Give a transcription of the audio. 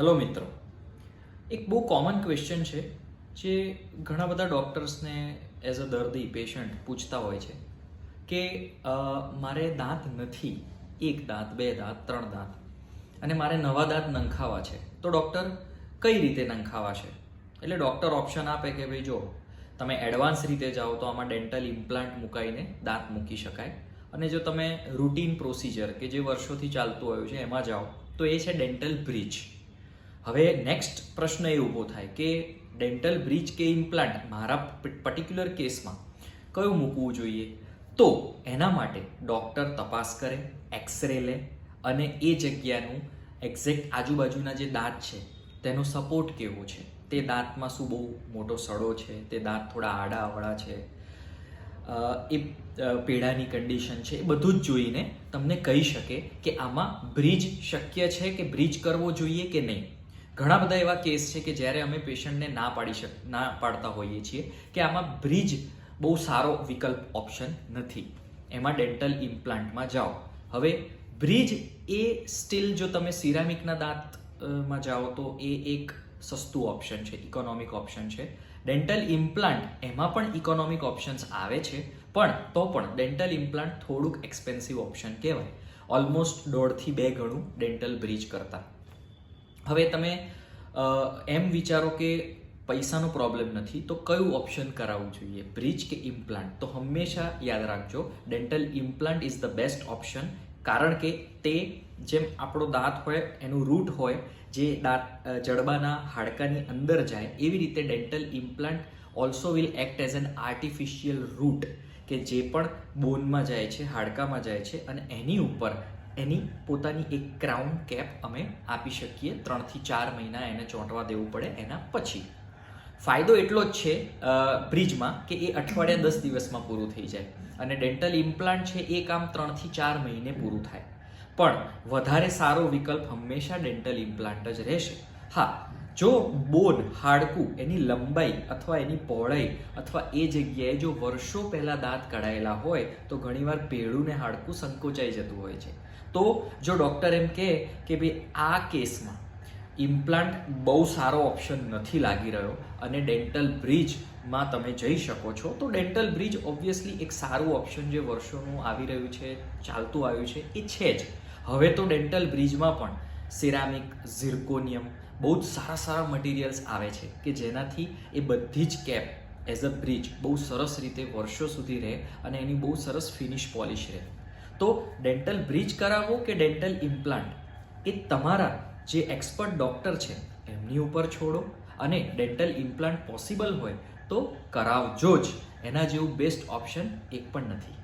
Hello મિત્રો. એક બહુ કોમન ક્વેશ્ચન છે જે ઘણા બધા ડૉક્ટર્સને એઝ અ દર્દી પેશન્ટ પૂછતા હોય છે કે મારે દાંત નથી, એક દાંત, બે દાંત, ત્રણ દાંત, અને મારે નવા દાંત નંખાવા છે. તો ડૉક્ટર કઈ રીતે નંખાવા છે? એટલે ડૉક્ટર ઓપ્શન આપે કે ભાઈ જો, તમે એડવાન્સ રીતે જાઓ તો આમાં ડેન્ટલ ઇમ્પ્લાન્ટ મુકાઈને દાંત મૂકી શકાય. અને જો તમે રૂટીન પ્રોસિજર કે જે વર્ષોથી ચાલતું આવ્યું છે એમાં જાઓ, તો એ છે ડેન્ટલ બ્રિજ હવે નેક્સ્ટ પ્રશ્ન એ ઊભો થાય કે ડેન્ટલ બ્રિજ કે ઇમ્પ્લાન્ટ મારા પર્ટિક્યુલર કેસમાં કયું મૂકવું જોઈએ? તો એના માટે ડૉક્ટર તપાસ કરે એક્સરે લે અને એ જગ્યાનું એક્ઝેક્ટ આજુબાજુના જે દાંત છે, તેનો સપોર્ટ કેવો છે? તે દાંતમાં શું બહુ મોટો સડો છે? તે દાંત થોડા આડા અવળા છે? એ પેઢાની કન્ડિશન છે? એ બધું જ જોઈને તમને કહી શકે કે આમાં બ્રિજ શક્ય છે કે બ્રિજ કરવો જોઈએ કે નહીં? ઘણા બધા એવા કેસ છે કે જ્યારે અમે પેશન્ટને ના પાડી શક, ના પાડતા હોઈએ છીએ કે આમાં બ્રિજ બહુ સારો વિકલ્પ ઓપ્શન નથી. એમાં ડેન્ટલ ઇમ્પ્લાન્ટમાં જાઓ. હવે બ્રિજ એ સ્ટીલ જો તમે સિરામિકના દાંતમાં જાઓ તો એ એક સસ્તું ઓપ્શન છે, ઇકોનોમિક ઓપ્શન છે. ડેન્ટલ ઇમ્પ્લાન્ટ એમાં પણ ઇકોનોમિક ઓપ્શન્સ આવે છે, પણ તો પણ ડેન્ટલ ઇમ્પ્લાન્ટ થોડુંક એક્સપેન્સિવ ઓપ્શન કહેવાય. ઓલમોસ્ટ દોઢથી બે ગણું ડેન્ટલ બ્રિજ કરતાં. હવે તમે એમ વિચારો કે પૈસાનો પ્રોબ્લેમ નથી, તો કયું ઓપ્શન કરાવવું જોઈએ? બ્રિજ કે ઇમ્પ્લાન્ટ તો હંમેશા યાદ રાખજો dental implant is the best option કારણ કે તે જેમ આપણો દાંત હોય, એનું રૂટ હોય, જે દાંત જડબાના હાડકાની અંદર જાય, એવી રીતે dental implant also will act as an artificial root કે જે પણ બોનમાં જાય છે, હાડકામાં જાય છે, અને એની ઉપર એની પોતાની એક ક્રાઉન કેપ અમે આપી શકીએ. ત્રણથી ચાર મહિના એને ચોંટવા દેવું પડે એના પછી. ફાયદો એટલો જ છે બ્રિજમાં કે એ અઠવાડિયા દસ દિવસમાં પૂરું થઈ જાય. અને ડેન્ટલ ઇમ્પ્લાન્ટ છે એ કામ ત્રણથી ચાર મહિને પૂરું થાય. પણ વધારે સારો વિકલ્પ હંમેશા ડેન્ટલ ઇમ્પ્લાન્ટ જ રહેશે. હા જો બોન હાડકું એની લંબાઈ અથવા એની પહોળાઈ અથવા એ જગ્યાએ જો વર્ષો પહેલાં દાંત કઢાયેલા હોય, તો ઘણીવાર પેડું ને હાડકું સંકોચાઈ જતું હોય છે. તો જો ડૉક્ટર એમ કહે કે ભાઈ, આ કેસમાં ઇમ્પ્લાન્ટ બહુ સારો ઓપ્શન નથી લાગી રહ્યો અને ડેન્ટલ બ્રિજમાં તમે જઈ શકો છો, તો ડેન્ટલ બ્રિજ ઓબ્વિયસલી એક સારું ઓપ્શન જે વર્ષોનું આવી રહ્યું છે, ચાલતું આવ્યું છે, એ છે જ. હવે તો ડેન્ટલ બ્રિજમાં પણ સિરામિક, ઝિર્કોનિયમ બહુ જ સારા સારા મટીરિયલ્સ આવે છે કે જેનાથી એ બધી જ કેપ એઝ અ બ્રિજ બહુ સરસ રીતે વર્ષો સુધી રહે અને એની બહુ સરસ ફિનિશ પોલિશ રહે. તો ડેન્ટલ બ્રિજ કરાવો કે ડેન્ટલ ઇમ્પ્લાન્ટ એ તમારા જે એક્સપર્ટ ડૉક્ટર છે, એમની ઉપર છોડો અને ડેન્ટલ ઇમ્પ્લાન્ટ પોસિબલ હોય તો કરાવજો જ. એના જેવું બેસ્ટ ઓપ્શન એક પણ નથી.